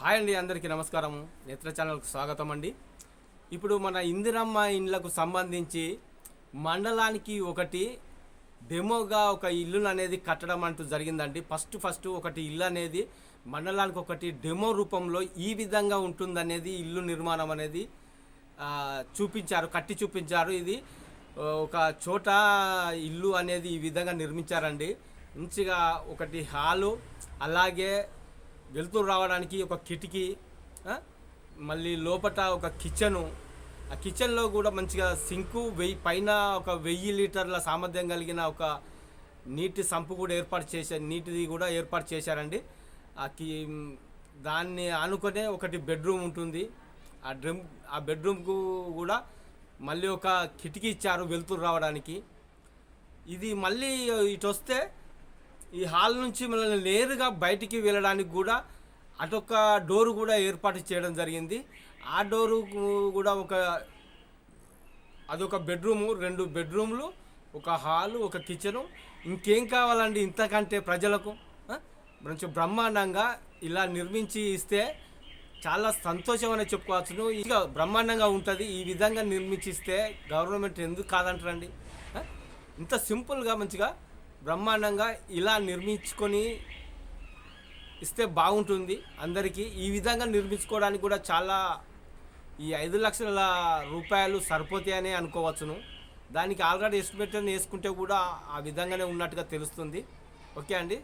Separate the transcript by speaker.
Speaker 1: Hi అండి అందరికీ నమస్కారం నేత్ర ఛానల్కు స్వాగతం అండి. ఇప్పుడు మన ఇందిరమ్మ ఇండ్లకు సంబంధించి మండలానికి ఒకటి డెమోగా ఒక ఇల్లును అనేది కట్టడం అంటూ జరిగిందండి. ఫస్ట్ ఫస్ట్ ఒకటి ఇల్లు అనేది మండలానికి ఒకటి డెమో రూపంలో ఈ విధంగా ఉంటుందనేది ఇల్లు నిర్మాణం అనేది చూపించారు కట్టి చూపించారు. ఇది ఒక చోట ఇల్లు అనేది ఈ విధంగా నిర్మించారండి. మంచిగా ఒకటి హాలు అలాగే వెలుతురు రావడానికి ఒక కిటికీ మళ్ళీ లోపట ఒక కిచెను. ఆ కిచెన్లో కూడా మంచిగా సింకు వెయ్యి పైన ఒక వెయ్యి లీటర్ల సామర్థ్యం కలిగిన ఒక నీటి సంపు కూడా ఏర్పాటు చేశారు నీటిది కూడా ఏర్పాటు చేశారండి. ఆ కి దాన్ని ఆనుకునే ఒకటి బెడ్రూమ్ ఉంటుంది. ఆ డ్రమ్ ఆ బెడ్రూమ్కు కూడా మళ్ళీ ఒక కిటికీ ఇచ్చారు వెలుతురు రావడానికి. ఇది మళ్ళీ ఇటు వస్తే ఈ హాల్ నుంచి మనల్ని నేరుగా బయటికి వెళ్ళడానికి కూడా అటొక డోరు కూడా ఏర్పాటు చేయడం జరిగింది. ఆ డోరు కూడా ఒక అదొక బెడ్రూము రెండు బెడ్రూమ్లు ఒక హాలు ఒక కిచెను. ఇంకేం కావాలండి ఇంతకంటే ప్రజలకు? మంచి బ్రహ్మాండంగా ఇలా నిర్మించి ఇస్తే చాలా సంతోషం అనే చెప్పుకోవచ్చును. ఇక బ్రహ్మాండంగా ఉంటుంది ఈ విధంగా నిర్మించిస్తే గవర్నమెంట్ ఎందుకు కాదంటారండి? ఇంత సింపుల్గా మంచిగా బ్రహ్మాండంగా ఇలా నిర్మించుకొని ఇస్తే బాగుంటుంది. అందరికీ ఈ విధంగా నిర్మించుకోవడానికి కూడా చాలా ఈ ఐదు లక్షల రూపాయలు సరిపోతాయని అనుకోవచ్చును. దానికి ఆల్రెడీ ఎస్టిమేట్ వేసుకుంటే కూడా ఆ విధంగానే ఉన్నట్టుగా తెలుస్తుంది. ఓకే అండి?